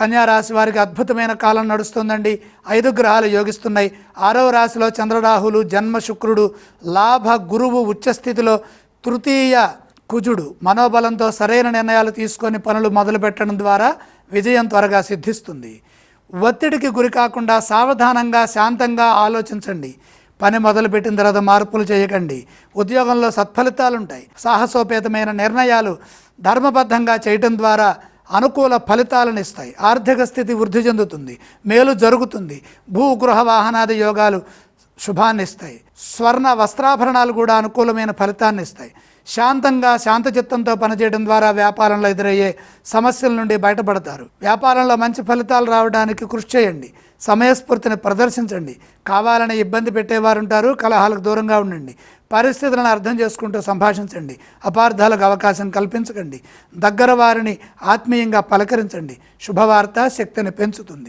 కన్యా రాశి వారికి అద్భుతమైన కాలం నడుస్తుందండి. ఐదు గ్రహాలు యోగిస్తున్నాయి. ఆరవ రాశిలో చంద్రరాహులు జన్మ శుక్రుడు లాభ గురువు ఉచ్చస్థితిలో తృతీయ కుజుడు. మనోబలంతో సరైన నిర్ణయాలు తీసుకొని పనులు మొదలుపెట్టడం ద్వారా విజయం త్వరగా సిద్ధిస్తుంది. ఒత్తిడికి గురి కాకుండా సావధానంగా శాంతంగా ఆలోచించండి. పని మొదలుపెట్టిన తర్వాత మార్పులు చేయకండి. ఉద్యోగంలో సత్ఫలితాలుంటాయి. సాహసోపేతమైన నిర్ణయాలు ధర్మబద్ధంగా చేయటం ద్వారా అనుకూల ఫలితాలను ఇస్తాయి. ఆర్థిక స్థితి వృద్ధి చెందుతుంది. మేలు జరుగుతుంది. భూ గృహ వాహనాది యోగాలు శుభాన్ని ఇస్తాయి. స్వర్ణ వస్త్రాభరణాలు కూడా అనుకూలమైన ఫలితాన్ని ఇస్తాయి. శాంతంగా శాంతచిత్తంతో పనిచేయడం ద్వారా వ్యాపారంలో ఎదురయ్యే సమస్యల నుండి బయటపడతారు. వ్యాపారంలో మంచి ఫలితాలు రావడానికి కృషి చేయండి. సమయస్ఫూర్తిని ప్రదర్శించండి. కావాలని ఇబ్బంది పెట్టేవారు ఉంటారు కలహాలకు దూరంగా ఉండండి. పరిస్థితులను అర్థం చేసుకుంటూ సంభాషించండి. అపార్థాలకు అవకాశం కల్పించకండి. దగ్గర వారిని ఆత్మీయంగా పలకరించండి. శుభవార్త శక్తిని పెంచుతుంది.